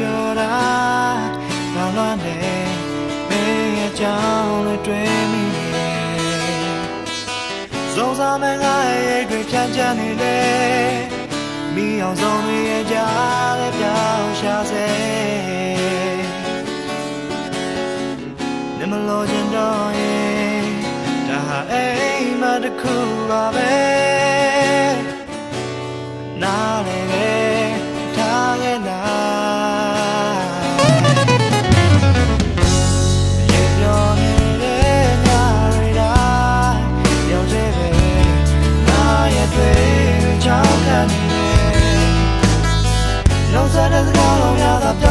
ကြော်တာလောင်လွမ်းနေမင်းရဲ့ကြောင်းလေးတွေ့မိနေစုံစမ်းမငါရဲ့တွေဖြန့်ချမ်းနေလေမိအောင်ဆုံးတွေရဲ့ကြားလေးပြောင်းရှာစေနမလို့ချင်တော့ရင်ဒါဟာအိမ်မတစ်ခုပါပဲ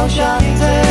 好像你